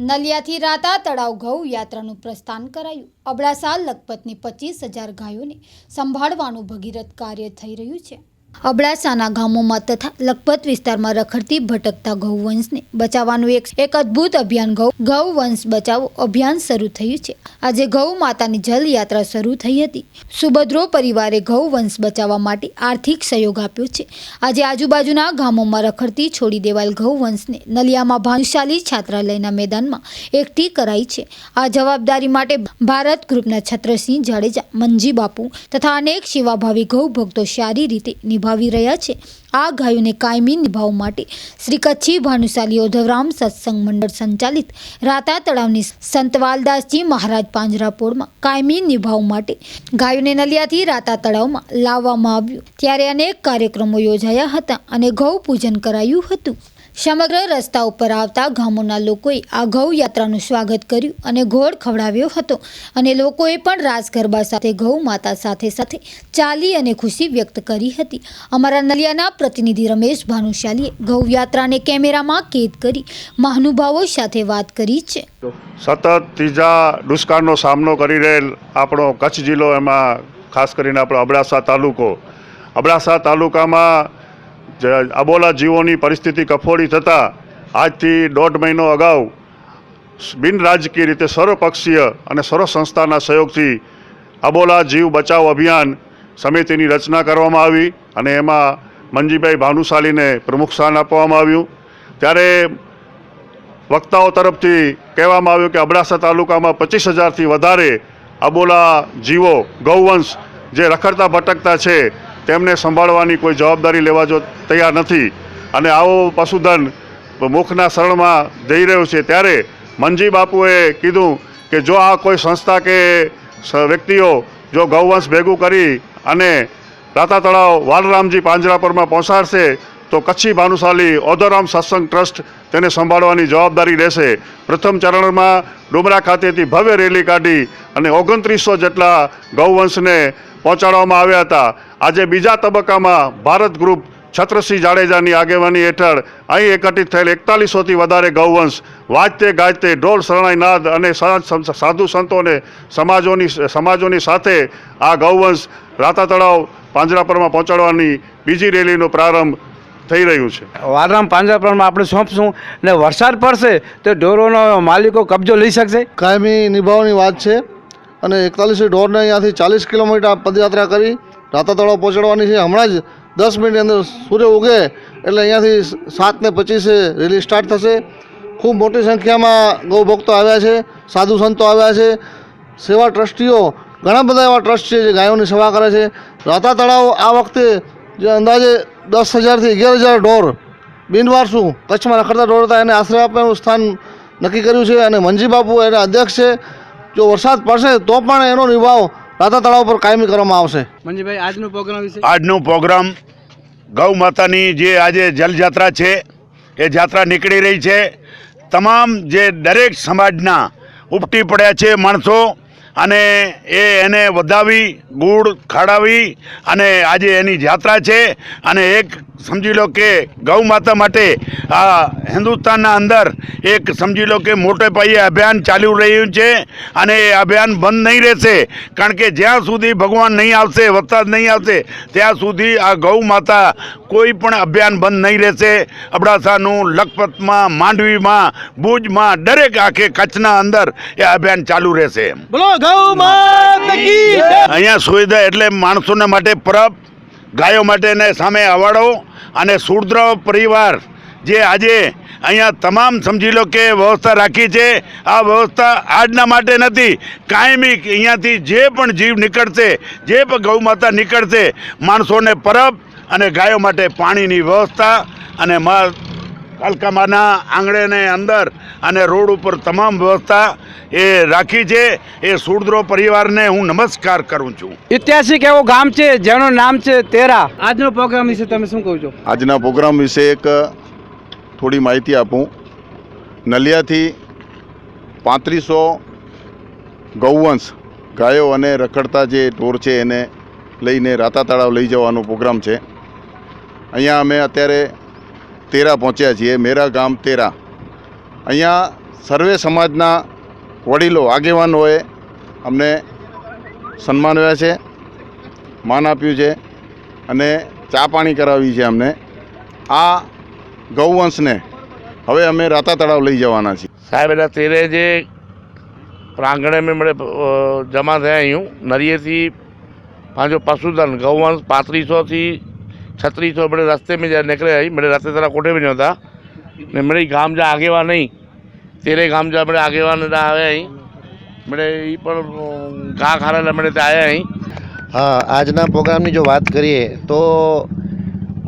નલિયાથી રાતા તળાવ ગૌ યાત્રાનું પ્રસ્થાન કરાયું. અબડાસા લખપતની પચીસ હજાર ગાયોને સંભાળવાનું ભગીરથ કાર્ય થઈ રહ્યું છે. અબડાસાના ગામોમાં તથા લખપત વિસ્તારમાં રખડતી ભટકતા ગૌવંશને બચાવવાનું એક એક અદ્ભુત અભિયાન ગૌ ગૌવંશ બચાવો અભિયાન શરૂ થયું છે. આજે ગૌ માતાની જલ યાત્રા શરૂ થઈ હતી. સુભદ્રો પરિવારે ગૌવંશ બચાવવા માટે આર્થિક સહયોગ આપ્યો છે. આજે આજુબાજુના ગામોમાં રખડતી છોડી દેવાયેલ ગૌવંશને નલિયામાં ભાનુશાલી છાત્રાલયના મેદાનમાં એકઠી કરાઈ છે. આ જવાબદારી માટે ભારત ગ્રુપના છત્રસિંહ જાડેજા મંજી બાપુ તથા અનેક સેવાભાવી ગૌ ભક્તો સારી રીતે નિભાવી રહ્યા છે. આ ગાયોને કાયમી નિભાવ માટે શ્રી કચ્છી ભાનુશાલી ઓધવરામ સત્સંગ મંડળ સંચાલિત રાતા તળાવની સંતવાલદાસજી મહારાજ પાંજરાપોળમાં કાયમી નિભાવ માટે ગાયોને નલિયાથી રાતા તળાવમાં લાવવામાં આવ્યું. ત્યારે અનેક કાર્યક્રમો યોજાયા હતા અને ગૌ પૂજન કરાયું હતું. સમગ્ર રસ્તા ઉપર આવતા ગામોના લોકોએ આ ગૌ યાત્રાનું સ્વાગત કર્યું અને ઘોડ ખવડાવ્યો હતો. અને લોકોએ પણ રાસ ગરબા સાથે ગૌ માતા સાથે સાથે ચાલી અને ખુશી વ્યક્ત કરી હતી. અમારા નલિયાના પ્રતિનિધિ રમેશ ભાનુશાલીએ ગૌ યાત્રાને કેમેરામાં કેદ કરી મહાનુભાવો સાથે વાત કરી છે. સતત ત્રીજા દુષ્કાળનો સામનો કરી રહેલ આપણો કચ્છ જિલ્લો, એમાં ખાસ કરીને આપણો અબડાસા તાલુકો. અબડાસા તાલુકામાં અબોલા જીવોની પરિસ્થિતિ કફોડી થતાં આજથી દોઢ મહિનો અગાઉ બિન રાજકીય રીતે સર્વપક્ષીય અને સર્વ સંસ્થાના સહયોગથી અબોલા જીવ બચાવ અભિયાન સમિતિની રચના કરવામાં આવી અને એમાં મંજીભાઈ ભાનુશાલીને પ્રમુખ સ્થાન આપવામાં આવ્યું. ત્યારે વક્તાઓ તરફથી કહેવામાં આવ્યું કે અબડાસા તાલુકામાં પચીસ હજારથી વધારે અબોલા જીવો, ગૌવંશ જે રખડતા ભટકતા છે તેમને સંભાળવાની કોઈ જવાબદારી લેવા જો તૈયાર નથી. અને આવો પશુધન મુખના શરણમાં જઈ રહ્યું છે ત્યારે મનજી બાપુએ કીધું કે જો આ કોઈ સંસ્થા કે વ્યક્તિઓ જો ગૌવંશ ભેગું કરી અને રાતા તળાવ વાલરામજી પાંજરાપુરમાં પહોંચાડશે, તો કચ્છી ભાનુશાલી ઓધોરામ સત્સંગ ટ્રસ્ટ તેને સંભાળવાની જવાબદારી લેશે. પ્રથમ ચરણમાં ડુમરા ખાતેથી ભવ્ય રેલી કાઢી અને ઓગણત્રીસો જેટલા ગૌવંશને પહોંચાડવામાં આવ્યા હતા. આજે બીજા તબક્કામાં ભારત ગ્રુપ છત્રસિંહ જાડેજાની આગેવાની હેઠળ અહીં એકત્રિત થયેલ એકતાલીસોથી વધારે ગૌવંશ વાજતે ગાજતે ઢોલ શરણાઈ નાદ અને સાધુ સંતોને સમાજોની સમાજોની સાથે આ ગૌવંશ રાતા તળાવ પાંજરાપરમાં પહોંચાડવાની બીજી રેલીનો પ્રારંભ થઈ રહ્યું છે. વારરામ પાંજરાપુરમાં આપણે સોંપશું. ને વરસાદ પડશે તો ઢોરોનો માલિકો કબજો લઈ શકશે? કાયમી નિભાવવાની વાત છે. અને એકતાલીસી ઢોરને અહીંયાથી ચાલીસ કિલોમીટર પદયાત્રા કરી રાતા તળાવ પહોંચાડવાની છે. હમણાં જ દસ મિનિટની અંદર સૂર્ય ઉગે એટલે અહીંયાથી સાત ને પચીસે રેલી સ્ટાર્ટ થશે. ખૂબ મોટી સંખ્યામાં ગૌભક્તો આવ્યા છે, સાધુ સંતો આવ્યા છે. સેવા ટ્રસ્ટીઓ, ઘણા બધા એવા ટ્રસ્ટ છે જે ગાયોની સેવા કરે છે. રાતા તળાવ આ વખતે જે અંદાજે દસ હજારથી અગિયાર હજાર ઢોર બિનવારસુ કચ્છમાં રખડતા ઢોર હતા એને આશ્રય આપવાનું સ્થાન નક્કી કર્યું છે. અને મંજી બાપુ એના અધ્યક્ષ છે. જો વરસાદ પડશે તો પણ એનો નિભાવ રાતા તળાવ પર કાયમી કરવામાં આવશે. મંજીભાઈ આજનો પ્રોગ્રામ વિશે? આજનો પ્રોગ્રામ ગૌ માતાની જે આજે જલયાત્રા છે એ જાત્રા નીકળી રહી છે. તમામ જે દરેક સમાજના ઉપટી પડ્યા છે માણસો અને એ એને વધાવી ગુડ ખાડાવી અને આજે એની જાત્રા છે. અને એક સમજી લો કે ગૌ માતા માટે આ હિન્દુસ્તાનના અંદર એક સમજી લો કે મોટે પાયે અભિયાન ચાલુ રહ્યું છે અને એ અભિયાન બંધ નહીં રહેશે. કારણ કે જ્યાં સુધી ભગવાન નહીં આવશે વરસાદ નહીં આવશે ત્યાં સુધી આ ગૌ માતા કોઈ પણ અભિયાન બંધ નહીં રહેશે. અબડાસાનું લખપતમાં માંડવીમાં ભુજમાં દરેક આખે કચ્છના અંદર એ અભિયાન ચાલુ રહેશે. અહીંયા સુવિધા એટલે માણસોને માટે પરબ ગાયો માટેને સામે અવાડો અને સુરદ્ર પરિવાર જે આજે અહીંયા તમામ સમજી લો કે વ્યવસ્થા રાખી છે. આ વ્યવસ્થા આજના માટે નથી. કાયમી અહીંયાથી જે પણ જીવ નીકળશે, જે પણ ગૌ માતા નીકળશે, માણસોને પરબ અને ગાયો માટે પાણીની વ્યવસ્થા અને મા કાલકામાના આંગણેને અંદર અને રોડ ઉપર તમામ વ્યવસ્થા એ રાખી છે. એ સુરદ્રો પરિવારને હું નમસ્કાર કરું છું. ઐતિહાસિક એવું ગામ છે જેનું નામ છે તેરા. આજનો પ્રોગ્રામ વિશે તમે શું કહો છો? આજના પ્રોગ્રામ વિશે એક થોડી માહિતી આપું. નલિયાથી પાંત્રીસો ગૌવંશ ગાયો અને રખડતા જે ઢોર છે એને લઈને રાતા તળાવ લઈ જવાનો પ્રોગ્રામ છે. અહીંયા અમે અત્યારે તેરા પહોંચ્યા છીએ, મેરા ગામ તેરા. અહીંયા સર્વે સમાજના વડીલો આગેવાનોએ અમને સન્માનવ્યા છે, માન આપ્યું છે અને ચા પાણી કરાવી છે અમને. આ ગૌવંશને હવે અમે રાતા તળાવ લઈ જવાના છીએ. સાહેબ એના તેરે જે પ્રાંગણે મેં મળે જમા થયા અહીં નરિયેથી પાંચો પશુધન ગૌવંશ પાંત્રીસોથી છત્રીસો મળે રસ્તે में જ્યાં નીકળ્યા હતી મળે રસ્તે તારા કોઠે બી નહોતા ને મળે ગામ જા આગેવા નહીં, તેરે ગામ જા મળે આગેવાન ના આવે અહીં. મળે એ પણ ઘા ખારેલા મળે તે આવ્યા અહીં. હા, આજના પ્રોગ્રામની જો વાત કરીએ તો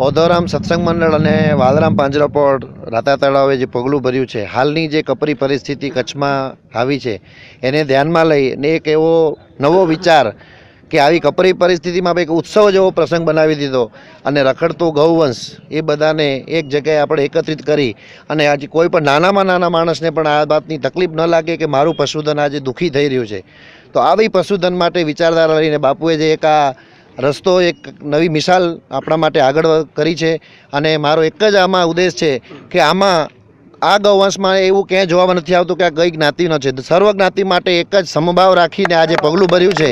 ઓધોરામ સત્સંગ મંડળ અને વાલરામ પાંજરાપોળ રાતા તળાવે જે પગલું ભર્યું છે, હાલની જે કપરી પરિસ્થિતિ કચ્છમાં આવી છે, એને ધ્યાનમાં લઈને એક એવો નવો વિચાર કે આવી કપરી પરિસ્થિતિમાં એક ઉત્સવ જેવો પ્રસંગ બનાવી દીધો અને રખડતો ગૌવંશ એ બધાને એક જગ્યાએ આપણે એકત્રિત કરી અને આજે કોઈ પણ નાનામાં નાના માણસને પણ આ વાતની તકલીફ ન લાગે કે મારું પશુધન આજે દુઃખી થઈ રહ્યું છે. તો આવી પશુધન માટે વિચારધારા લઈને બાપુએ જે એક આ રસ્તો, એક નવી મિસાલ આપણા માટે આગળ કરી છે અને મારો એક જ આમાં ઉદ્દેશ છે કે આમાં આ ગૌવંશમાં એવું ક્યાંય જોવા નથી આવતું કે આ કઈ જ્ઞાતિનો છે. સર્વ જ્ઞાતિ માટે એક જ સમભાવ રાખીને આજે પગલું ભર્યું છે.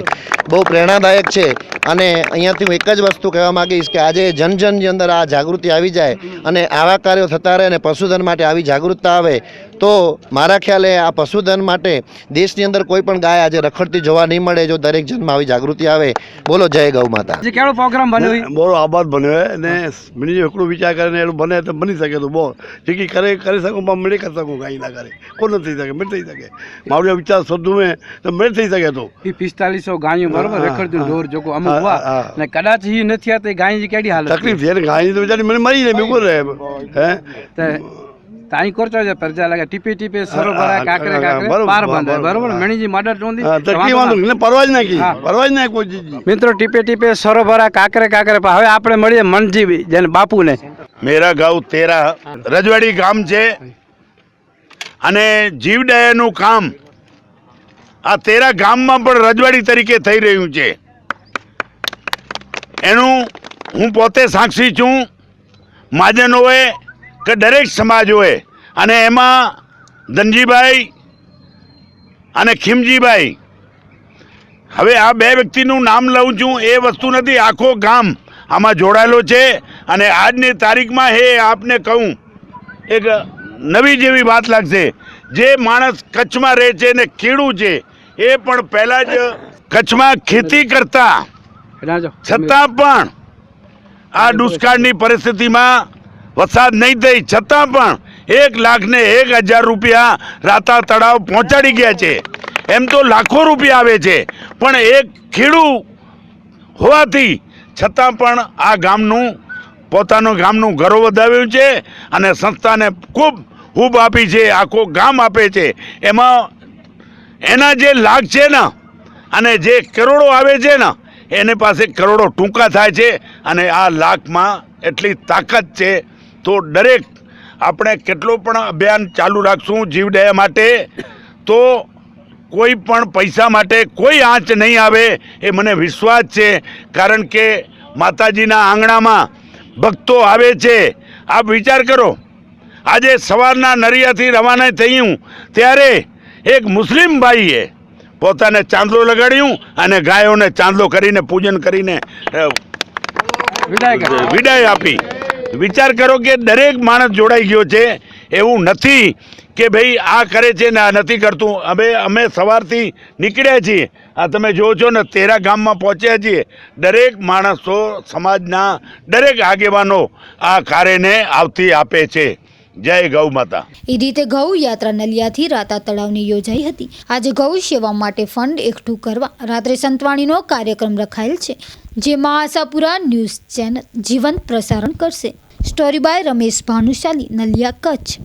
બહુ પ્રેરણાદાયક છે. અને અહીંયાથી હું એક જ વસ્તુ કહેવા માગીશ કે આજે જન જનની અંદર આ જાગૃતિ આવી જાય અને આવા કાર્યો થતા રહે અને પશુધન માટે આવી જાગૃતતા આવે તો મારા ખ્યાલે આ પશુધન માટે દેશની અંદર કોઈ પણ ગાય આજે રખડતી જોવા નહીં મળે જો દરેક જન્મ આવી જાગૃતિ આવે. બોલો જય ગૌ માતા. કેવો પ્રોગ્રામ બન્યો બહુ આબાદ બન્યો ને મને એકલું વિચાર કરે ને એટલું બને તો બની શકે તો બહુ. જેકી કરે કરી શકું પણ મને કરી શકું કાંઈ ના કરે. કોણ થઈ શકે? મેળ થઈ શકે. મારું વિચાર શોધું મેં તો મેળ થઈ શકે તો. એ પિસ્તાલીસો ગાયું બરોબર હા, રખડતું હા. ઢોર જોકો અમુક હા, વા. ને કદાચ એ નથી આ તો ગાયની કેડી હાલત તકલીફ છે. ગાયની તો બિચારી મને મરી જાય બિલકુલ રહે. હે? તે તાઈ કરતો છે પરજા લાગે ટીપે ટીપે સરો ભરા કાકરે કાકરે પાર બંધ. બરોબર મણીજી મડર ટોંદી હા, તકલીફ વાંધો ને. પરવાજ ના કી પરવાજ ના કોઈ જીજી મિત્રો ટીપે ટીપે સરો ભરા કાકરે કાકરે હવે આપણે મળીએ મનજી જેને બાપુને. મેરા ગાઉ તેરા રજવાડી ગામ છે. અને જીવદયાનું કામ આ તેરા ગામમાં પણ રજવાડી તરીકે થઈ રહ્યું છે. એનું હું પોતે સાક્ષી છું મહાજનોએ કે દરેક સમાજ હોય. અને એમાં ધનજીભાઈ અને ખીમજીભાઈ. હવે આ બે વ્યક્તિનું નામ લઉં છું, એ વસ્તુ નથી, આખો ગામ આમાં જોડાયેલો છે. અને આજની તારીખમાં હે, આપને કહું, એક નવી જેવી વાત લાગશે. જે માણસ કચ્છમાં રહે છે ને ખેડૂ છે એ પણ પહેલાં જ કચ્છમાં ખેતી કરતા. છતાં પણ આ દુષ્કાળની પરિસ્થિતિમાં વરસાદ નહીં થઈ છતાં પણ એક લાખ ને એક હજાર રૂપિયા રાતા તળાવ પહોંચાડી ગયા છે. એમ તો લાખો રૂપિયા આવે છે પણ એક ખેડૂ હોવાથી છતાં પણ આ ગામનું પોતાનું ગામનું ગૌરવ વધાવ્યું છે અને સંસ્થાને ખૂબ ખૂબ આપી છે આખો ગામ આપે છે. એમાં એના જે લાખ છે ને, અને જે કરોડો આવે છે ને, એની પાસે કરોડો ટૂંકા થાય છે, અને આ લાખમાં એટલી તાકાત છે. તો દરેક આપણે કેટલો પણ અભિયાન ચાલુ રાખશું જીવદયા માટે, તો કોઈ પણ પૈસા માટે કોઈ આંચ નહીં આવે એ મને વિશ્વાસ છે. કારણ કે માતાજીના આંગણામાં ભક્તો આવે છે. આપ વિચાર કરો, આજે સવારના નરિયાથી રવાના થયું, ત્યારે એક મુસ્લિમ ભાઈએ પોતાને ચાંદલો લગાડ્યું અને ગાયોને ચાંદલો કરીને પૂજન કરીને વિદાય વિદાય આપી. વિચાર કરો કે દરેક માણસ જોડાઈ ગયો છે. એવું નથી કે ભાઈ આ કરે છે ને આ નથી કરતું. હવે અમે સવારથી નીકળ્યા છીએ. આ તમે જોવો છો ને તેરા ગામમાં પહોંચ્યા છીએ. દરેક માણસો સમાજના દરેક આગેવાનો આ કાર્યને આવતી આપે છે. જય ગૌ માતા. એ રીતે ગૌ યાત્રા નલિયાથી રાતા તળાવની યોજાઈ હતી. આજે ગૌ સેવા માટે ફંડ એકઠું કરવા રાત્રે સંતવાણીનો કાર્યક્રમ રખાયેલ છે જેમાં આશાપુરા ન્યૂઝ ચેનલ જીવંત પ્રસારણ કરશે. Story by Ramesh Bhanushali, Naliya Kutch.